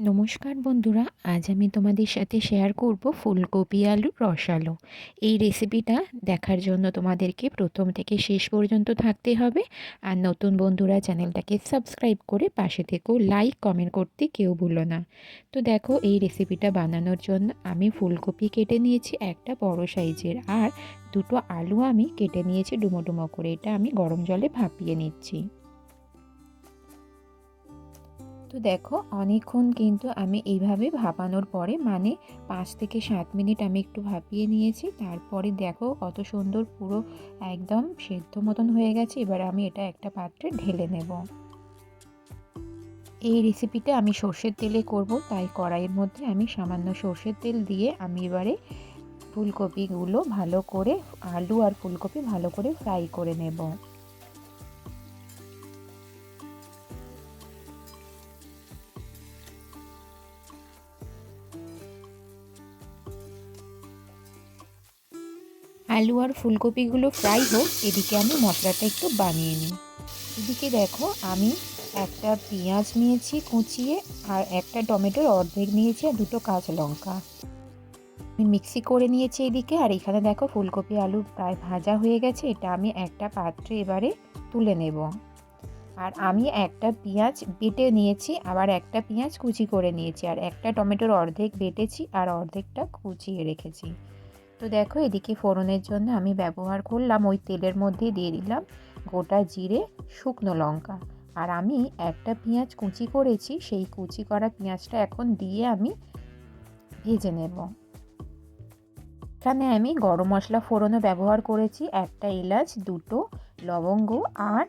নমস্কার বন্ধুরা, আজ আমি তোমাদের সাথে শেয়ার করব ফুলকপি আলুর রসালো। এই রেসিপিটা দেখার জন্য তোমাদেরকে প্রথম থেকে শেষ পর্যন্ত থাকতে হবে। আর নতুন বন্ধুরা চ্যানেলটাকে সাবস্ক্রাইব করে পাশে থেকেও লাইক কমেন্ট করতে কেউ ভুলো না। তো দেখো, এই রেসিপিটা বানানোর জন্য আমি ফুলকপি কেটে নিয়েছি একটা বড় সাইজের। আর দুটো আলু আমি কেটে নিয়েছি ডুমো ডুমো করে। এটা আমি গরম জলে ভাপিয়ে নিচ্ছি। তো দেখো, অনেকক্ষণ কিন্তু আমি এইভাবে ভাপানোর পরে মানে পাঁচ থেকে সাত মিনিট আমি একটু ভাপিয়ে নিয়েছি। তারপরে দেখো কত সুন্দর পুরো একদম সেদ্ধ মতন হয়ে গেছে। এবার আমি এটা একটা পাত্রে ঢেলে নেব। এই রেসিপিটা আমি সর্ষের তেলে করব, তাই কড়াইয়ের মধ্যে আমি সামান্য সর্ষের তেল দিয়ে আমি এবারে ফুলকপিগুলো ভালো করে, আলু আর ফুলকপি ভালো করে ফ্রাই করে নেব। আলু আর ফুলকপিগুলো ফ্রাই হোক, এদিকে আমি মশলাটা একটু বানিয়ে নিই। এদিকে দেখো, আমি একটা পেঁয়াজ নিয়েছি কুচিয়ে আর একটা টমেটোর অর্ধেক নিয়েছি আর দুটো কাঁচা লঙ্কা। আমি মিক্সি করে নিয়েছি এদিকে, আর এখানে দেখো ফুলকপি আলু প্রায় ভাজা হয়ে গেছে, এটা আমি একটা পাত্রে এবারে তুলে নেব। আর আমি একটা পেঁয়াজ বেটে নিয়েছি, আবার একটা পেঁয়াজ কুচি করে নিয়েছি, আর একটা টমেটোর অর্ধেক বেটেছি আর অর্ধেকটা কুচিয়ে রেখেছি। তো দেখো এদিকে ফোড়নের জন্য আমি ব্যবহার করলাম ওই তেলের মধ্যে দিয়ে দিলাম গোটা জিরে, শুকনো লঙ্কা। আর আমি একটা পেঁয়াজ কুচি করেছি, সেই কুচি করা পেঁয়াজটা এখন দিয়ে আমি ভেজে নেব। এখানে আমি গরম মশলা ফোড়নও ব্যবহার করেছি, একটা এলাচ, দুটো লবঙ্গ আর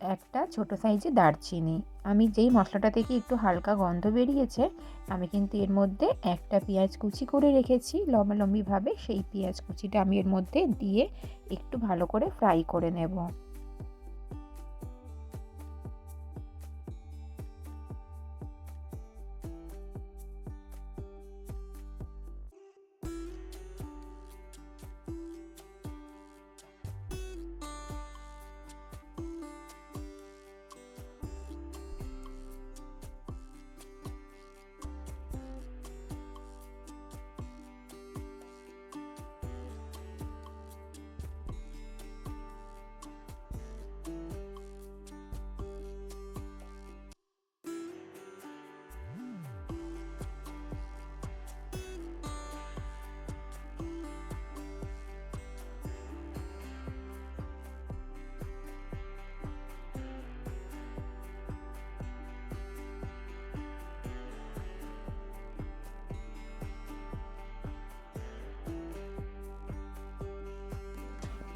একটা ছোট সাইজে দারচিনি। আমি যেই মশলাটা থেকে একটু হালকা গন্ধ বেরিয়েছে, আমি কিন্তু এর মধ্যে একটা পেঁয়াজ কুচি করে রেখেছি। লম্বালম্বিভাবে সেই পেঁয়াজ কুচিটা আমি এর মধ্যে দিয়ে একটু ভালো করে ফ্রাই করে নেব।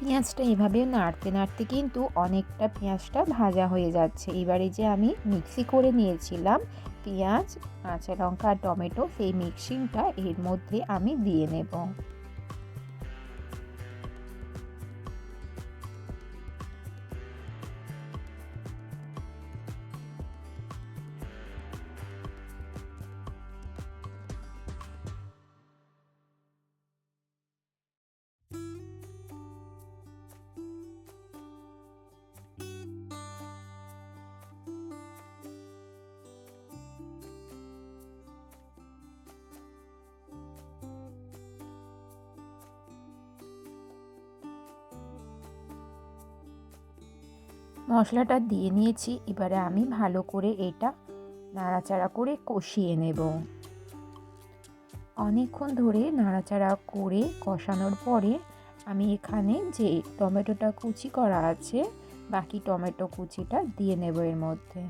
পেঁয়াজটা এভাবে নাড়তে নাড়তে কিন্তু অনেকটা পেঁয়াজটা ভাজা হয়ে যাচ্ছে। এবারে যে আমি মিক্সি করে নিয়েছিলাম পেঁয়াজ, কাঁচা লঙ্কা আর টমেটো, সেই মিক্সিংটা এর মধ্যে আমি দিয়ে নেব। মশলাটা দিয়ে নিয়েছি, এবারে আমি ভালো করে এটা নাড়াচাড়া করে কষিয়ে নেব। অনেকক্ষণ ধরে নাড়াচাড়া করে কষানোর পরে আমি এখানে যে টমেটোটা কুচি করা আছে, বাকি টমেটো কুচিটা দিয়ে নেব এর মধ্যে।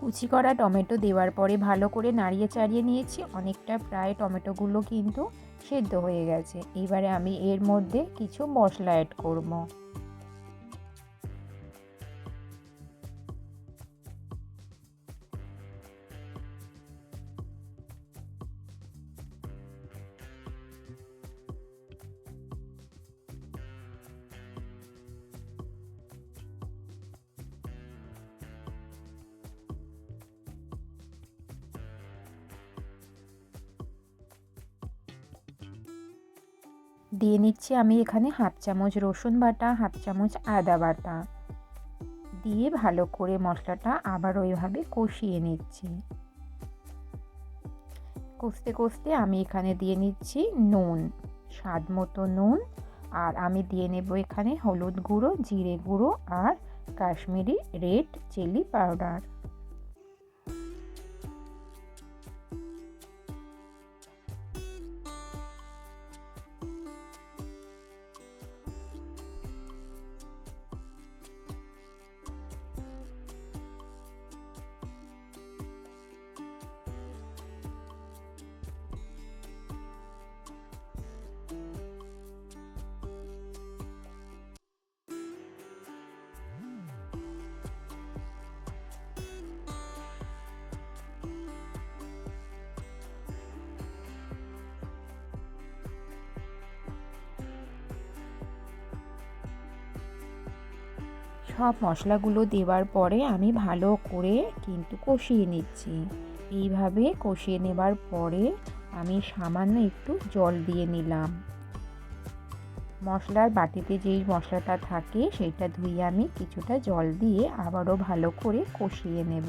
কুচি করা টমেটো দেওয়ার পরে ভালো করে নাড়িয়ে চাড়িয়ে নিয়েছি। অনেকটা প্রায় টমেটোগুলো কিন্তু সেদ্ধ হয়ে গেছে। এবারে আমি এর মধ্যে কিছু মশলা অ্যাড করব। দিয়ে নিচ্ছি আমি এখানে হাফ চামচ রসুন বাটা, হাফ চামচ আদা বাটা। দিয়ে ভালো করে মশলাটা আবার ওইভাবে কষিয়ে নিচ্ছি। কষতে কষতে আমি এখানে দিয়ে নিচ্ছি নুন, স্বাদ মতো নুন। আর আমি দিয়ে নেব এখানে হলুদ গুঁড়ো, জিরে গুঁড়ো আর কাশ্মীরি রেড চিলি পাউডার। সব মশলাগুলো দেওয়ার পরে আমি ভালো করে কিন্তু কষিয়ে নিচ্ছি। এইভাবে কষিয়ে নেবার পরে আমি সামান্য একটু জল দিয়ে নিলাম। মশলার বাটিতে যেই মশলাটা থাকে, সেটা ধুয়ে আমি কিছুটা জল দিয়ে আবারও ভালো করে কষিয়ে নেব।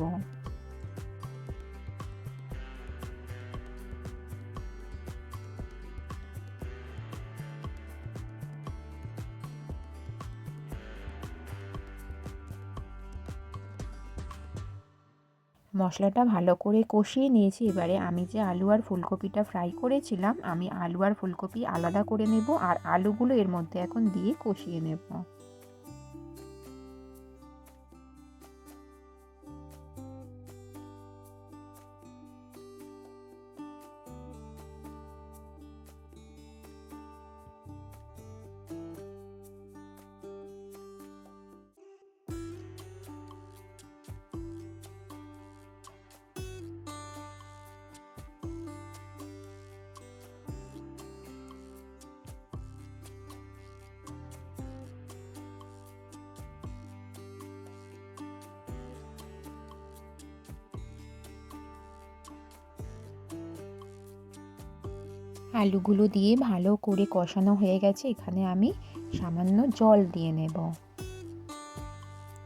মশলাটা ভালো করে কষিয়ে নিয়েছি। এবারে আমি যে আলু আর ফুলকপিটা ফ্রাই করেছিলাম, আমি আলু আর ফুলকপি আলাদা করে নেব আর আলুগুলো এর মধ্যে এখন দিয়ে কষিয়ে নেব। আলুগুলো দিয়ে ভালো করে কষানো হয়ে গেছে। এখানে আমি সামান্য জল দিয়ে নেব।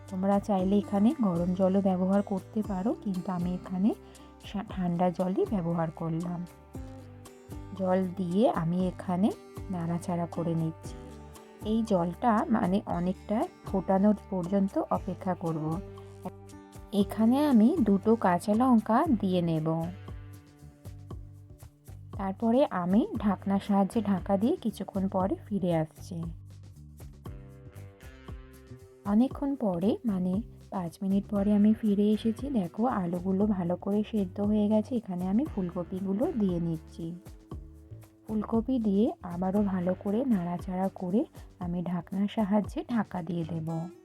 তোমরা চাইলে এখানে গরম জলও ব্যবহার করতে পারো, কিন্তু আমি এখানে ঠান্ডা জলই ব্যবহার করলাম। জল দিয়ে আমি এখানে নাড়াচাড়া করে নিচ্ছি। এই জলটা মানে অনেকটা ফোটানোর পর্যন্ত অপেক্ষা করব। এখানে আমি দুটো কাঁচা লঙ্কা দিয়ে নেব। তারপরে আমি ঢাকনার সাহায্যে ঢাকা দিয়ে কিছুক্ষণ পরে ফিরে আসছি। অনেকক্ষণ পরে মানে পাঁচ মিনিট পরে আমি ফিরে এসেছি। দেখো, আলুগুলো ভালো করে সেদ্ধ হয়ে গেছে। এখানে আমি ফুলকপিগুলো দিয়ে নিচ্ছি। ফুলকপি দিয়ে আবারও ভালো করে নাড়াচাড়া করে আমি ঢাকনার সাহায্যে ঢাকা দিয়ে দেবো।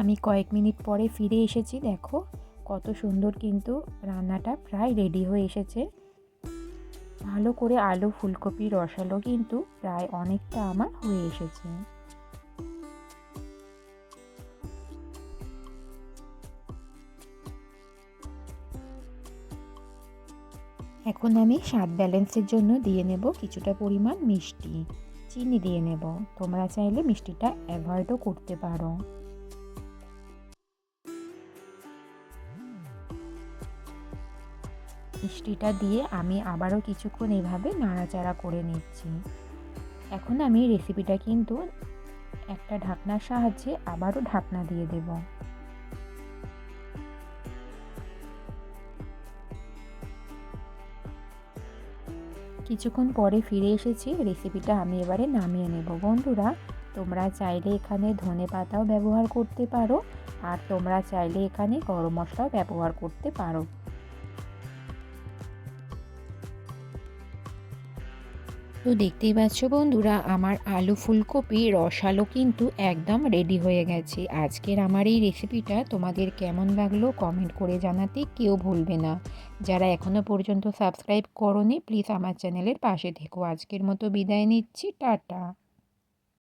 আমি কয়েক মিনিট পরে ফিরে এসেছি, দেখো কত সুন্দর কিন্তু রান্নাটা প্রায় রেডি হয়ে এসেছে। ভালো করে আলু, ফুলকপি, রসালো কিন্তু প্রায় অনেকটা আমার হয়ে এসেছে। এখন আমি স্বাদ ব্যালেন্সের জন্য দিয়ে নেব কিছুটা পরিমাণ মিষ্টি। চিনি দিয়ে নেব। তোমরা চাইলে মিষ্টিটা অ্যাভয়েডও করতে পারো। মিষ্টিটা দিয়ে আমি আবারও কিছুক্ষণ এভাবে নাড়াচাড়া করে নিচ্ছি। এখন আমি রেসিপিটা কিন্তু একটা ঢাকনার সাহায্যে আবারও ঢাকনা দিয়ে দেব। কিছুক্ষণ পরে ফিরে এসেছি রেসিপিটা আমি এবারে নামিয়ে নেব। বন্ধুরা, তোমরা চাইলে এখানে ধনে পাতাও ব্যবহার করতে পারো, আর তোমরা চাইলে এখানে গরম মশলাও ব্যবহার করতে পারো। তো দেখতেই পাচ্ছ বন্ধুরা, আমার আলু ফুলকপি রসালো কিন্তু একদম রেডি হয়ে গেছে। আজকের আমার এই রেসিপিটা তোমাদের কেমন লাগল কমেন্ট করে জানাতে কেউ ভুলবে না। যারা এখনও পর্যন্ত সাবস্ক্রাইব করনি প্লিজ আমার চ্যানেলের পাশে থেকো। আজকের মতো বিদায় নিচ্ছি, টাটা।